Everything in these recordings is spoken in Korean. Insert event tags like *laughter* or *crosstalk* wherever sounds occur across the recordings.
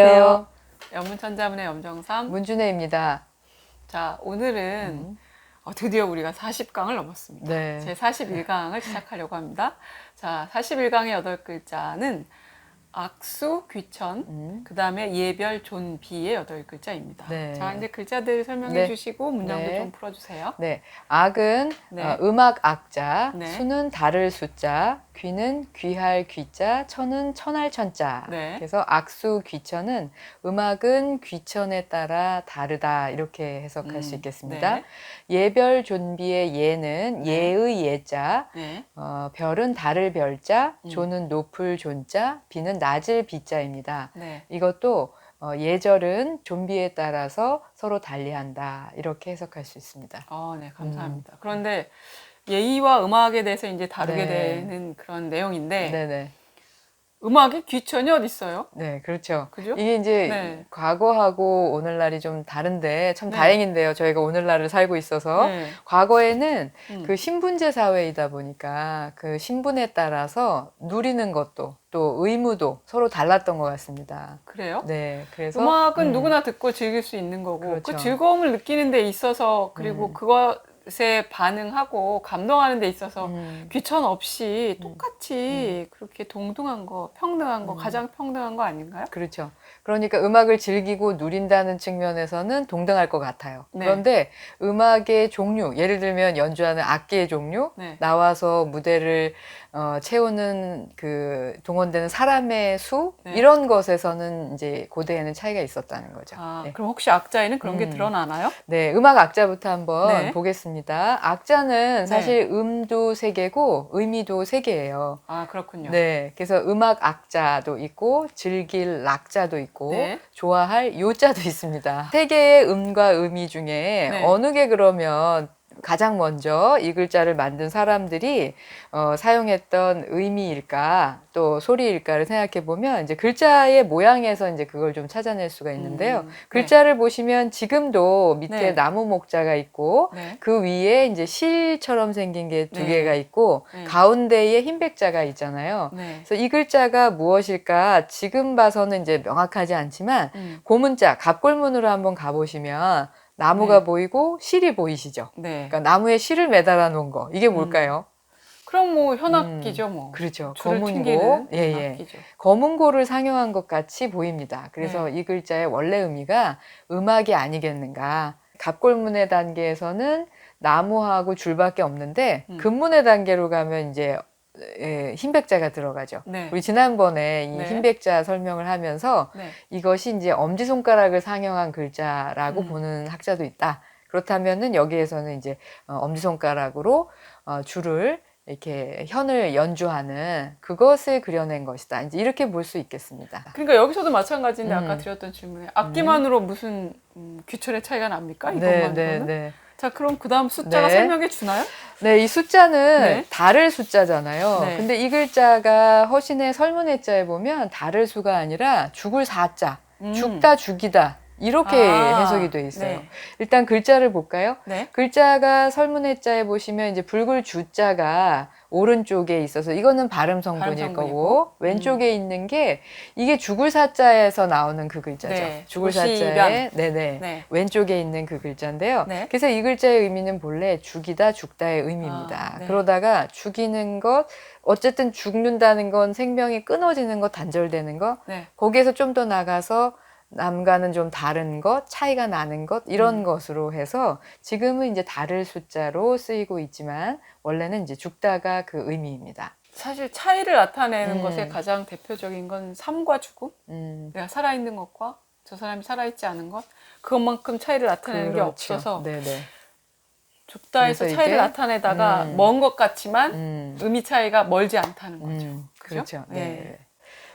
안녕하세요. 연문천자문의 염정삼. 문준혜입니다. 자, 오늘은 어, 드디어 우리가 40강을 넘었습니다. 네. 제 41강을 시작하려고 합니다. 자, 41강의 여덟 글자는 악수, 귀천, 음. 그 다음에 예별, 존, 비의 여덟 글자입니다. 네. 자, 이제 글자들 설명해 네. 주시고 문장도 네. 좀 풀어주세요. 네. 악은 네. 어, 음악 악자, 네. 수는 다를 수자, 귀는 귀할 귀자, 천은 천할 천자. 네. 그래서 악수 귀천은 음악은 귀천에 따라 다르다 이렇게 해석할 수 음, 있겠습니다. 네. 예별 존비의 예는 네. 예의 예자, 네. 어, 별은 다를 별자, 음. 조는 높을 존자, 비는 낮을 비자입니다. 네. 이것도 어, 예절은 좀비에 따라서 서로 달리한다 이렇게 해석할 수 있습니다. 어, 네, 감사합니다. 그런데 예의와 음악에 대해서 이제 다루게 네. 되는 그런 내용인데 네네. 음악에 귀천이 어디 있어요? 네, 그렇죠. 그죠? 이게 이제 네. 과거하고 오늘날이 좀 다른데 참 네. 다행인데요. 저희가 오늘날을 살고 있어서 네. 과거에는 음. 그 신분제 사회이다 보니까 그 신분에 따라서 누리는 것도 또 의무도 서로 달랐던 것 같습니다. 그래요? 네, 그래서 음악은 음, 누구나 듣고 즐길 수 있는 거고 그 그렇죠. 즐거움을 느끼는 데 있어서 그리고 음. 그 것에 반응하고 감동하는 데 있어서 음, 귀천 없이 음. 똑같이 그렇게 동등한 거, 평등한 거, 음. 가장 평등한 거 아닌가요? 그렇죠. 그러니까 음악을 즐기고 누린다는 측면에서는 동등할 것 같아요. 네. 그런데 음악의 종류, 예를 들면 연주하는 악기의 종류, 네. 나와서 무대를 어, 채우는 그 동원되는 사람의 수 네. 이런 것에서는 이제 고대에는 차이가 있었다는 거죠. 아, 네. 그럼 혹시 악자에는 그런 게 음. 드러나나요? 네, 음악 악자부터 한번 네. 보겠습니다. 악자는 사실 음도 세 개고 의미도 세 개예요. 아, 그렇군요. 네, 그래서 음악 악자도 있고 즐길 락자도 있고 네. 좋아할 요자도 있습니다. 세 개의 음과 의미 중에 네. 어느 게 그러면 가장 먼저 이 글자를 만든 사람들이 어, 사용했던 의미일까 또 소리일까를 생각해 보면 이제 글자의 모양에서 이제 그걸 좀 찾아낼 수가 있는데요. 음, 글자를 보시면 지금도 밑에 네. 나무 목자가 있고 네. 그 위에 이제 실처럼 생긴 게두 네. 개가 있고 네. 가운데에 흰 백자가 있잖아요. 네. 그래서 이 글자가 무엇일까 지금 봐서는 이제 명확하지 않지만 음. 고문자 갑골문으로 한번 가보시면 나무가 네. 보이고 실이 보이시죠? 네. 그러니까 나무에 실을 매달아 놓은 거 이게 뭘까요? 그럼 뭐 현악기죠, 뭐. 그렇죠. 검은고 예예 악기죠. 검은고를 상용한 것 같이 보입니다. 그래서 네. 이 글자의 원래 의미가 음악이 아니겠는가? 갑골문의 단계에서는 나무하고 줄밖에 없는데 음. 금문의 단계로 가면 이제 예, 흰백자가 들어가죠. 네. 우리 지난번에 이 네. 흰백자 설명을 하면서 네. 이것이 이제 엄지손가락을 상용한 글자라고 음. 보는 학자도 있다. 그렇다면은 여기에서는 이제 어, 엄지손가락으로 어, 줄을 이렇게 현을 연주하는 그것을 그려낸 것이다. 이제 이렇게 볼 수 있겠습니다. 그러니까 여기서도 마찬가지인데 음. 아까 드렸던 질문에 악기만으로 무슨 음, 귀천의 차이가 납니까? 네, 이것만으로는? 네, 네. 자, 그럼 그 다음 숫자가 네. 설명해 주나요? 네, 이 숫자는 네. 달을 숫자잖아요. 네. 근데 이 글자가 허신의 설문해자에 보면 달을 수가 아니라 죽을 사자, 음. 죽다 죽이다 이렇게 아, 해석이 돼 있어요. 네. 일단 글자를 볼까요? 네. 글자가 설문해자에 보시면 이제 붉을 주자가 오른쪽에 있어서 이거는 발음 성분일 발음 거고 성분이고. 왼쪽에 있는 게 이게 죽을 사자에서 나오는 그 글자죠. 네, 죽을. 사자에 네네 네. 왼쪽에 있는 그 글자인데요. 네. 그래서 이 글자의 의미는 본래 죽이다 죽다의 의미입니다. 아, 네. 그러다가 죽이는 것 어쨌든 죽는다는 건 생명이 끊어지는 것 단절되는 것 네. 거기에서 좀 더 나가서 남과는 좀 다른 것, 차이가 나는 것, 이런 음. 것으로 해서 지금은 이제 다를 숫자로 쓰이고 있지만 원래는 이제 죽다가 그 의미입니다. 사실 차이를 나타내는 음. 것의 가장 대표적인 건 삶과 죽음. 음, 내가 살아있는 것과 저 사람이 살아있지 않은 것. 그것만큼 차이를 나타내는 게 그렇죠. 없어서 네네. 죽다에서 차이를 나타내다가 음. 먼것 같지만 음, 의미 차이가 멀지 않다는 거죠. 음, 그죠? 그렇죠. 네. 네.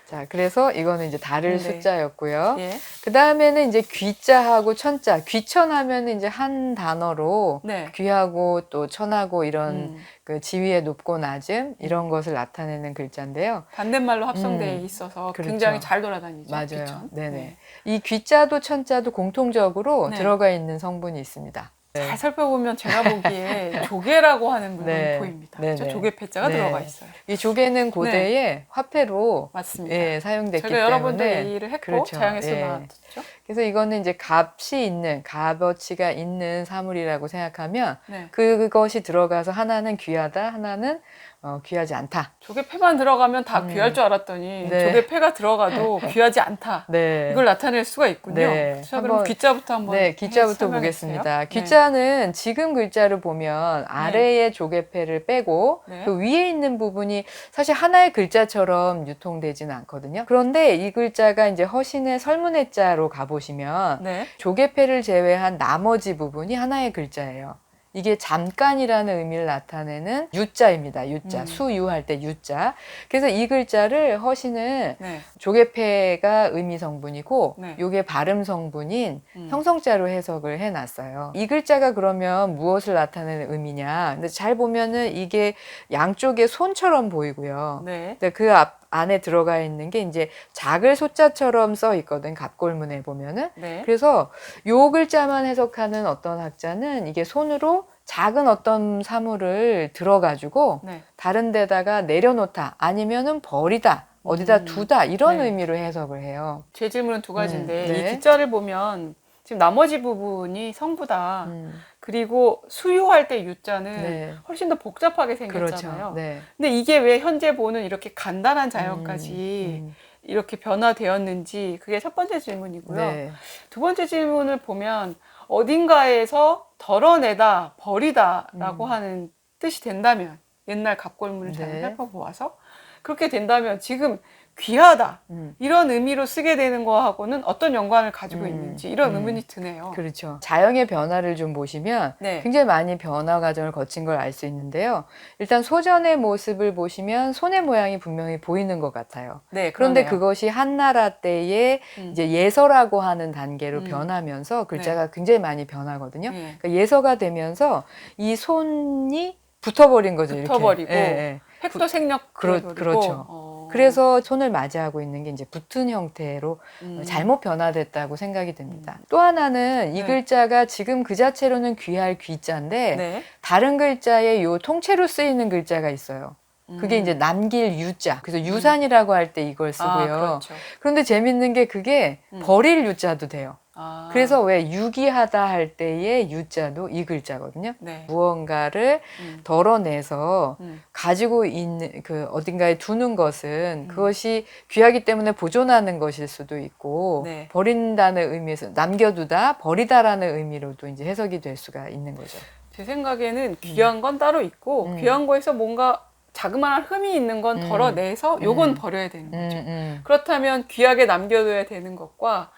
자, 그래서 이거는 이제 다를 네. 숫자였고요. 예. 그 다음에는 이제 귀자하고 천자. 귀천하면 이제 한 단어로 네. 귀하고 또 천하고 이런 음. 그 지위의 높고 낮음 이런 것을 나타내는 글자인데요. 반대말로 합성되어 음. 있어서 그렇죠. 굉장히 잘 돌아다니죠. 맞아요. 귀천. 네네. 네. 이 귀자도 천자도 공통적으로 네. 들어가 있는 성분이 있습니다. 네. 잘 살펴보면 제가 보기에 *laughs* 조개라고 하는 물건이 네. 보입니다. 네, 그렇죠? 네. 조개 패자가 네. 들어가 있어요. 이 조개는 고대에 화폐로 맞습니다. 예, 사용됐기 제가 여러 때문에 얘기를 했고 그렇죠. 자연에서 예. 나왔죠. 그래서 이거는 이제 값이 있는 값어치가 있는 사물이라고 생각하면 네. 그것이 들어가서 하나는 귀하다, 하나는 어, 귀하지 않다. 조개 패만 들어가면 다 음. 귀할 줄 알았더니 네. 조개 패가 들어가도 *laughs* 귀하지 않다. 네. 이걸 나타낼 수가 있군요. 네. 자, 그럼 한번- 귀자부터 한번 네, 설명해 보겠습니다. 주세요. 기자는 지금 글자를 보면 아래의 조개패를 빼고 네. 그 위에 있는 부분이 사실 하나의 글자처럼 유통되지는 않거든요. 그런데 이 글자가 이제 허신의 설문해자로 가보시면 네. 네. 조개패를 제외한 나머지 부분이 하나의 글자예요. 이게 잠깐이라는 의미를 나타내는 유자입니다. 유자. 음. 수유할 때 유자. 그래서 이 글자를 허신은 네. 조개패가 의미 성분이고 네. 요게 발음 성분인 음. 형성자로 해석을 해놨어요. 이 글자가 그러면 무엇을 나타내는 의미냐? 근데 잘 보면은 이게 양쪽에 손처럼 보이고요. 네. 근데 그 앞, 안에 들어가 있는 게 이제 작을 소자처럼 써 있거든. 갑골문에 보면은. 네. 그래서 요 글자만 해석하는 어떤 학자는 이게 손으로 작은 어떤 사물을 들어가지고 네. 다른 데다가 내려놓다 아니면은 버리다 어디다 음. 두다 이런 네. 의미로 해석을 해요. 제 질문은 두 가지인데 음, 네. 이 기자를 보면 지금 나머지 부분이 성부다. 음, 그리고 수유할 때 유자는 네. 훨씬 더 복잡하게 그렇죠. 생겼잖아요. 네. 근데 이게 왜 현재 보는 이렇게 간단한 자연까지 음, 이렇게 변화되었는지 그게 첫 번째 음. 질문이고요. 네. 두 번째 질문을 보면 어딘가에서 덜어내다 버리다라고 음. 하는 뜻이 된다면 옛날 갑골문을 잘 네. 살펴보아서 그렇게 된다면 지금 귀하다 음, 이런 의미로 쓰게 되는 거하고는 어떤 연관을 가지고 음. 있는지 이런 음. 의문이 드네요. 그렇죠. 자연의 변화를 좀 보시면 네. 굉장히 많이 변화 과정을 거친 걸 알 수 있는데요. 일단 소전의 모습을 보시면 손의 모양이 분명히 보이는 것 같아요. 네, 그런데 그러네요. 그것이 한나라 때에 음. 이제 예서라고 하는 단계로 음. 변하면서 글자가 굉장히 많이 변하거든요. 네. 그러니까 예서가 되면서 이 손이 붙어버린 거죠. 이렇게. 붙어버리고 예, 예. 획도 생략 그렇- 되어버리고, 그렇죠. 어. 그래서 손을 맞이하고 있는 게 이제 붙은 형태로 음. 잘못 변화됐다고 생각이 됩니다. 또 하나는 이 네. 글자가 지금 그 자체로는 귀할 귀자인데 네. 다른 글자에 요 통째로 쓰이는 글자가 있어요. 그게 음. 이제 남길 유자. 그래서 유산이라고 할 때 이걸 쓰고요. 아, 그렇죠. 그런데 재밌는 게 그게 음. 버릴 유자도 돼요. 아. 그래서 왜 유기하다 할 때의 유자도 이 글자거든요. 네. 무언가를 음. 덜어내서 음. 가지고 있는 그 어딘가에 두는 것은 음. 그것이 귀하기 때문에 보존하는 것일 수도 있고 네. 버린다는 의미에서 남겨두다 버리다라는 의미로도 이제 해석이 될 수가 있는 거죠. 제 생각에는 귀한 건 따로 있고 음. 귀한 거에서 뭔가 자그마한 흠이 있는 건 음. 덜어내서 요건 음. 버려야 되는 음, 거죠. 음. 그렇다면 귀하게 남겨둬야 되는 것과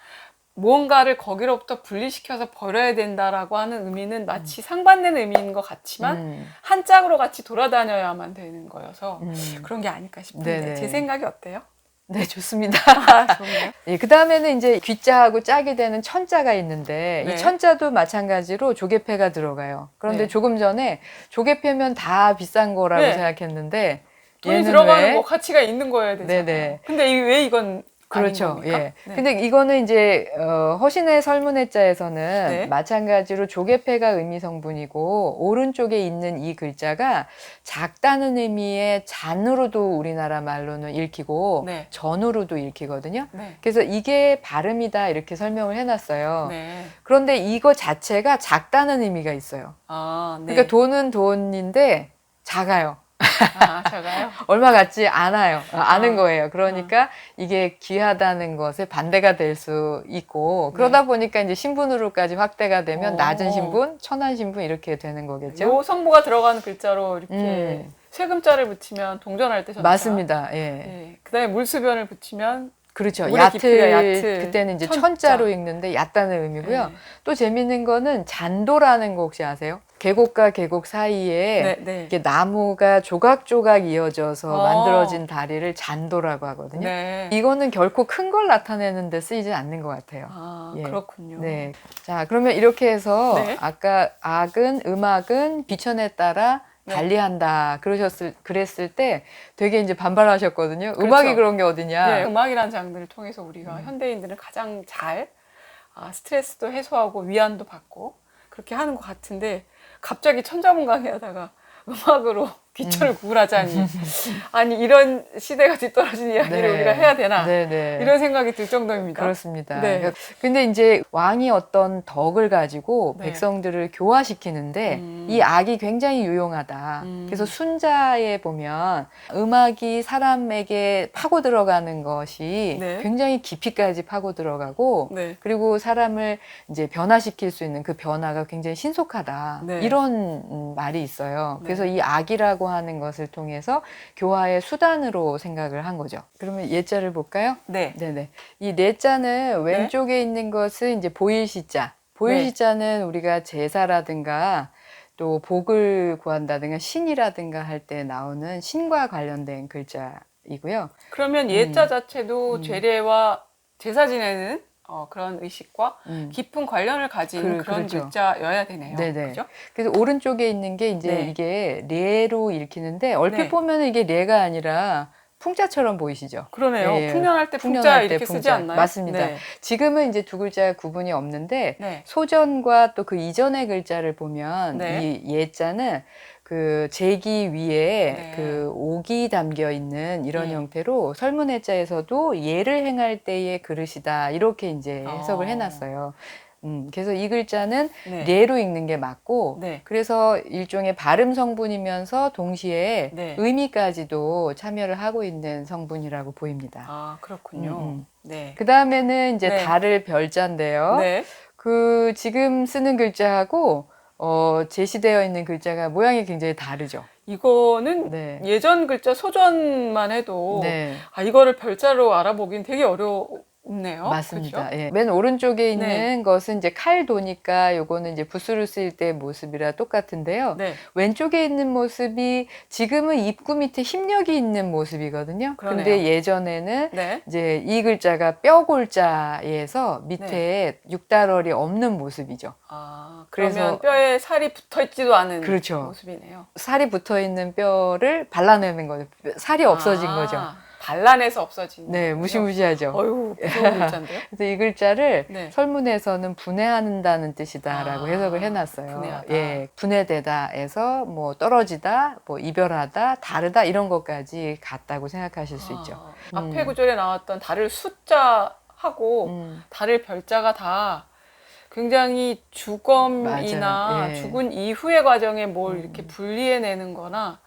무언가를 거기로부터 분리시켜서 버려야 된다라고 하는 의미는 마치 상반되는 의미인 것 같지만 음, 한 짝으로 같이 돌아다녀야만 되는 거여서 음. 그런 게 아닐까 싶은데 네네. 제 생각이 어때요? 네, 좋습니다. 아, 좋네요. *laughs* 예, 그 다음에는 이제 귀자하고 짝이 되는 천자가 있는데 네. 이 천자도 마찬가지로 조개패가 들어가요. 그런데 네. 조금 전에 조개패면 다 비싼 거라고 네. 생각했는데 돈이 들어가는 왜? 뭐 가치가 있는 거여야 되잖아요. 네네. 근데 이- 왜 이건 그렇죠. 아닌? 예. 네. 근데 이거는 이제 어, 허신의 설문해자에서는 네. 마찬가지로 조개패가 의미 성분이고 오른쪽에 있는 이 글자가 작다는 의미의 잔으로도 우리나라 말로는 읽히고 네. 전으로도 읽히거든요. 네. 그래서 이게 발음이다 이렇게 설명을 해놨어요. 네. 그런데 이거 자체가 작다는 의미가 있어요. 아, 네. 그러니까 돈은 돈인데 작아요. 아, 제가요? *laughs* 얼마 같지 않아요. 아, 않은 아. 거예요. 그러니까 이게 귀하다는 것에 반대가 될 수 있고 그러다 보니까 이제 신분으로까지 확대가 되면 오. 낮은 신분, 천한 신분 이렇게 되는 거겠죠. 요 성부가 들어가는 글자로 이렇게 음. 세금자를 붙이면 동전할 때 전자. 맞습니다. 예. 예. 그다음에 물수변을 붙이면 그렇죠. 깊이가 얕을, 그때는 이제 천자. 천자 로 읽는데 얕다는 의미고요. 네. 또 재밌는 거는 잔도라는 거 혹시 아세요? 계곡과 계곡 사이에 네, 네. 이게 나무가 조각조각 이어져서 어. 만들어진 다리를 잔도라고 하거든요. 네. 이거는 결코 큰 걸 나타내는 데 쓰이지 않는 것 같아요. 아, 예. 그렇군요. 네. 자, 그러면 이렇게 해서 네. 아까 악은 음악은 비천에 따라 네. 달리한다 그러셨을 그랬을 때 되게 이제 반발하셨거든요. 그렇죠. 음악이 그런 게 어디냐? 네, 음악이라는 장르를 통해서 우리가 음. 현대인들은 가장 잘 아, 스트레스도 해소하고 위안도 받고 그렇게 하는 것 같은데 갑자기 천자문강의 하다가 *laughs* 음악으로 귀천을 구울하자니 *laughs* 아니 이런 시대가 뒤떨어진 이야기를 네. 우리가 해야 되나 네네. 이런 생각이 들 정도입니다. 그렇습니다. 네. 그러니까 근데 이제 왕이 어떤 덕을 가지고 네. 백성들을 교화시키는데 음. 이 악이 굉장히 유용하다. 음. 그래서 순자에 보면 음악이 사람에게 파고 들어가는 것이 네. 굉장히 깊이까지 파고 들어가고 네. 그리고 사람을 이제 변화시킬 수 있는 그 변화가 굉장히 신속하다. 네. 이런 음, 말이 있어요. 네. 그래서 이 악이라고 하는 것을 통해서 교화의 수단으로 생각을 한 거죠. 그러면 예자를 볼까요? 네. 네네. 이 네자는 왼쪽에 있는 것은 이제 보일시자. 보일시자는 우리가 제사라든가 또 복을 구한다든가 신이라든가 할 때 나오는 신과 관련된 글자이고요. 그러면 예자 음. 자체도 음. 죄례와 제사 지내는 어, 그런 의식과 음. 깊은 관련을 가진 그- 그, 런 그렇죠. 글자여야 되네요. 네네. 그죠? 그래서 오른쪽에 있는 게 이제 네. 이게 레로 읽히는데 얼핏 네. 보면 이게 레가 아니라 풍자처럼 보이시죠? 그러네요. 예, 예. 풍년할 때 풍자 풍년할 때 이렇게 쓰지 풍자. 않나요? 맞습니다. 네. 지금은 이제 두 글자 구분이 없는데 네. 소전과 또 그 이전의 글자를 보면 네. 이 예자는 그 제기 위에 네. 그 옥이 담겨 있는 이런 예. 형태로 설문해자에서도 예를 행할 때의 그릇이다 이렇게 이제 해석을 어. 해놨어요. 음, 그래서 이 글자는 네. 예로 읽는 게 맞고 네. 그래서 일종의 발음 성분이면서 동시에 네. 의미까지도 참여를 하고 있는 성분이라고 보입니다. 아, 그렇군요. 음, 음. 네. 그 다음에는 이제 네. 달을 별자인데요. 네. 그 지금 쓰는 글자하고 어, 제시되어 있는 글자가 모양이 굉장히 다르죠. 이거는 네. 예전 글자 소전만 해도 네. 아, 이거를 별자로 알아보긴 되게 어 렵네요. 맞습니다. 그죠? 예. 맨 오른쪽에 있는 네. 것은 이제 칼도니까 요거는 이제 붓수를 쓸때 모습이라 똑같은데요. 네. 왼쪽에 있는 모습이 지금은 입구 밑에 힘력이 있는 모습이거든요. 그러네요. 근데 예전에는 네. 이제 이 글자가 뼈골자에서 밑에 육달월이 없는 모습이죠. 아, 그러면 그래서- 뼈에 살이 붙어 있지도 않은 그렇죠. 모습이네요. 살이 붙어 있는 뼈를 발라내는 거죠. 살이 없어진 아, 거죠. 발라내서 없어진. 네. 무시무시하죠. 어휴, 무서운 글자인데요? *laughs* 그래서 이 글자를 네. 설문에서는 분해한다는 뜻이다라고 아, 해석을 해놨어요. 분해하다. 예, 분해되다에서 뭐 떨어지다, 뭐 이별하다, 다르다 이런 것까지 같다고 생각하실 수 있죠. 아, 음. 앞에 구절에 나왔던 달을 숫자하고 음, 달을 별자가 다 굉장히 맞아요. 예. 죽은 이후의 과정에 뭘 음. 이렇게 분리해내는 거나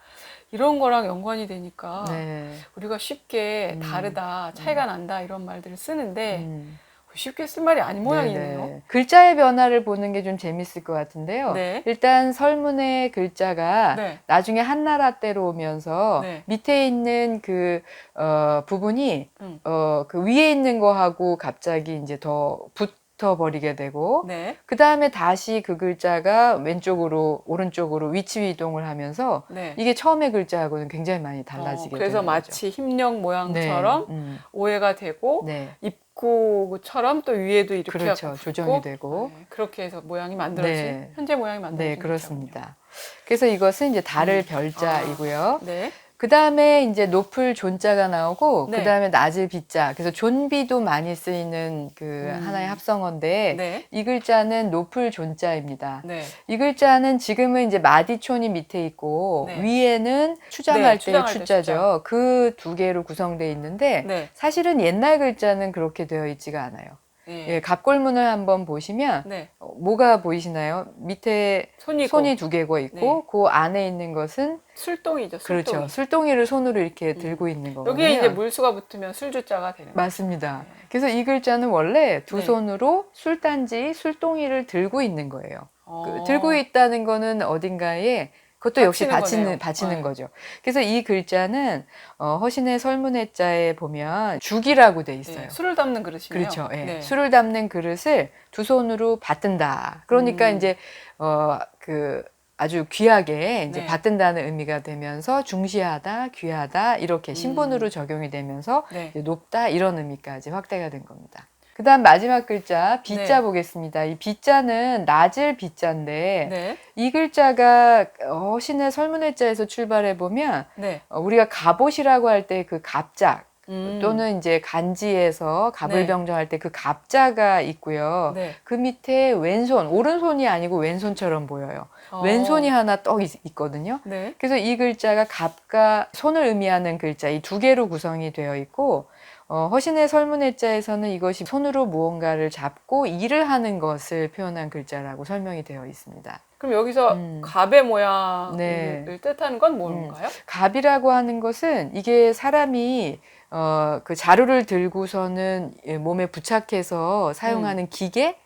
이런 거랑 연관이 되니까 네. 우리가 쉽게 음. 다르다, 차이가 난다 이런 말들을 쓰는데 음. 쉽게 쓸 말이 아닌 모양이네요. 네네. 글자의 변화를 보는 게 좀 재밌을 것 같은데요. 네. 일단 설문의 글자가 네. 나중에 한나라 때로 오면서 네. 밑에 있는 그 어, 부분이 음. 어, 그 위에 있는 거하고 갑자기 이제 더 붙 어 버리게 되고 네. 그 다음에 다시 그 글자가 왼쪽으로 오른쪽으로 위치 이동을 하면서 네. 이게 처음의 글자하고는 굉장히 많이 어, 달라지게 그래서 되는 마치 힘력 거죠. 모양처럼 네. 음. 오해가 되고 네. 입구처럼 또 위에도 이렇게 그렇죠. 조정이 되고 네, 그렇게 해서 모양이 만들어진 네. 현재 모양이 만들어진 네, 그렇습니다. 그래서 이것은 이제 달을 별자이고요. 거죠. 네. 그 다음에 이제 높을 존자가 나오고 네. 그 다음에 낮을 비자. 그래서 존비도 많이 쓰이는 그 음. 하나의 합성어인데 네. 이 글자는 높을 존자입니다. 네. 이 글자는 지금은 이제 마디촌이 밑에 있고 네. 위에는 추장할 네, 때 추장할 때 추자죠. 그 두 개로 구성되어 있는데 네. 사실은 옛날 글자는 그렇게 되어 있지가 않아요. 네. 예, 갑골문을 한번 보시면 네. 어, 뭐가 보이시나요? 밑에 손이 손이 두 개가 있고 네. 그 안에 있는 것은 술동이죠. 술동이. 그렇죠. 술동이를 손으로 이렇게 들고 있는 거거든요. 여기에 이제 물수가 붙으면 술주자가 되는. 맞습니다. 그래서 이 글자는 원래 두 네. 손으로 술단지, 술동이를 들고 있는 거예요. 어. 그 들고 있다는 거는 어딘가에 그것도 역시 거네요. 받치는 네. 거죠. 그래서 이 글자는 어, 허신의 설문해자에 보면 죽이라고 돼 있어요. 네, 술을 담는 그릇이네요. 그렇죠. 예. 네. 술을 담는 그릇을 두 손으로 받든다. 그러니까 음. 이제 어그 아주 귀하게 이제 네. 받든다는 의미가 되면서 중시하다, 귀하다 이렇게 신분으로 적용이 되면서 네. 높다 이런 의미까지 확대가 된 겁니다. 그 다음 마지막 글자 비자 네. 보겠습니다. 이 비자는 낮을 비자인데 네. 이 글자가 허신의 설문해자에서 출발해 보면 네. 어, 우리가 갑옷이라고 할 때 그 갑작 음. 또는 이제 간지에서 갑을 네. 병정할 때 그 갑자가 있고요. 네. 그 밑에 왼손, 오른손이 아니고 왼손처럼 보여요. 어. 왼손이 하나 떡 있- 있거든요. 네. 그래서 이 글자가 갑과 손을 의미하는 글자 이 두 개로 구성이 되어 있고 어, 허신의 설문해자에서는 이것이 손으로 무언가를 잡고 일을 하는 것을 표현한 글자라고 설명이 되어 있습니다. 그럼 여기서 음. 갑의 모양을 네. 뜻하는 건 뭔가요? 갑이라고 하는 것은 이게 사람이 어, 그 자루를 들고서는 예, 몸에 부착해서 사용하는 기계,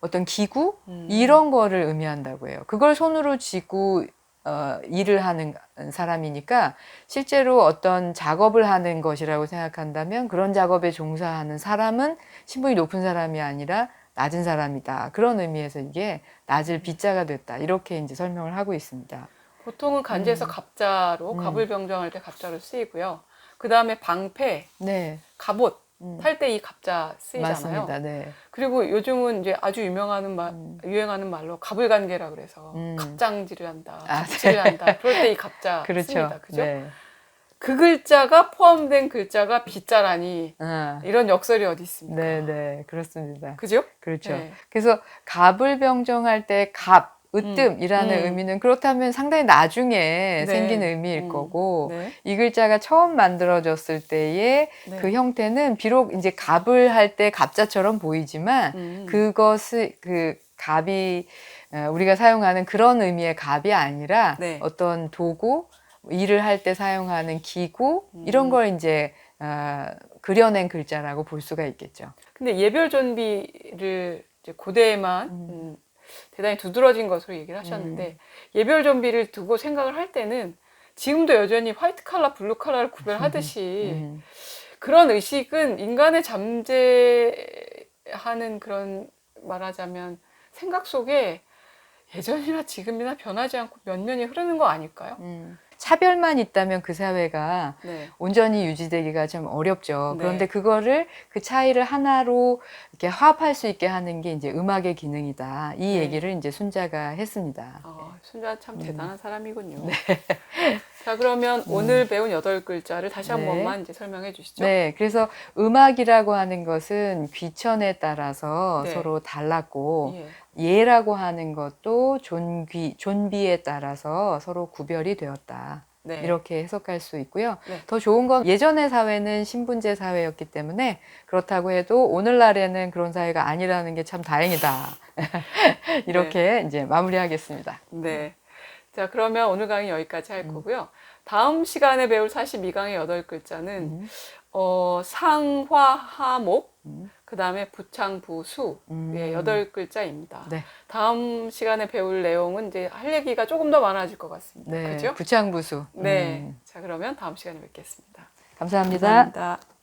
어떤 기구 음. 이런 거를 의미한다고 해요. 그걸 손으로 쥐고 어, 일을 하는 사람이니까 실제로 어떤 작업을 하는 것이라고 생각한다면 그런 작업에 종사하는 사람은 신분이 높은 사람이 아니라 낮은 사람이다. 그런 의미에서 이게 낮을 비자가 됐다. 이렇게 이제 설명을 하고 있습니다. 보통은 간지에서 갑자로 음. 갑을 병정할 때 갑자로 쓰이고요. 그 다음에 방패, 네. 갑옷 음, 탈때이 갑자 쓰이잖아요. 맞습니다. 네. 그리고 요즘은 이제 아주 유명하는 말, 음. 유행하는 말로 갑을간계라 그래서 음. 갑장질을 한다, 아, 갑질을 한다. 그럴 때 이 갑자 *laughs* 그렇죠. 씁니다. 그죠? 네. 그 글자가 포함된 글자가 비자라니 아, 이런 역설이 어디 있습니까? 네, 네. 그렇습니다. 그죠? 그렇죠. 네. 그래서 갑을 병정할 때 갑, 으뜸이라는 음. 의미는 그렇다면 상당히 나중에 네. 생긴 의미일 음. 거고 네. 이 글자가 처음 만들어졌을 때의 네. 그 형태는 비록 이제 갑을 할 때 갑자처럼 보이지만 음. 그것을 그 갑이 어, 우리가 사용하는 그런 의미의 갑이 아니라 네. 어떤 도구 일을 할 때 사용하는 기구 음. 이런 걸 이제 어, 그려낸 글자라고 볼 수가 있겠죠. 근데 예별 존비를 이제 고대에만 음. 음, 대단히 두드러진 것으로 얘기를 하셨는데 예별 존비를 두고 생각을 할 때는 지금도 여전히 화이트 칼라, 블루 칼라를 구별하듯이 음. *laughs* 그런 의식은 인간의 잠재하는 그런 말하자면 생각 속에 예전이나 지금이나 변하지 않고 면면이 흐르는 거 아닐까요? 음. 차별만 있다면 그 사회가 네. 온전히 유지되기가 좀 어렵죠. 네. 그런데 그거를 그 차이를 하나로 이렇게 화합할 수 있게 하는 게 이제 음악의 기능이다. 이 네. 얘기를 이제 순자가 했습니다. 어, 순자 참 음. 대단한 사람이군요. *laughs* 자, 그러면 오늘 배운 여덟 글자를 다시 한 네. 번만 이제 설명해 주시죠. 네, 그래서 음악이라고 하는 것은 귀천에 따라서 네. 서로 달랐고 예. 예라고 하는 것도 존귀, 존비에 따라서 서로 구별이 되었다. 네. 이렇게 해석할 수 있고요. 네. 더 좋은 건 예전의 사회는 신분제 사회였기 때문에 그렇다고 해도 오늘날에는 그런 사회가 아니라는 게 참 다행이다. *laughs* 이렇게 이제 마무리하겠습니다. 네. 자, 그러면 오늘 강의 여기까지 할 음. 거고요. 다음 시간에 배울 42강의 여덟 글자는 음. 어, 상화하목, 음. 그 다음에 부창부수, 음. 예, 여덟 글자입니다. 네. 다음 시간에 배울 내용은 이제 할 얘기가 조금 더 많아질 것 같습니다. 네, 그죠? 부창부수. 네. 음. 자, 그러면 다음 시간에 뵙겠습니다. 감사합니다. 감사합니다.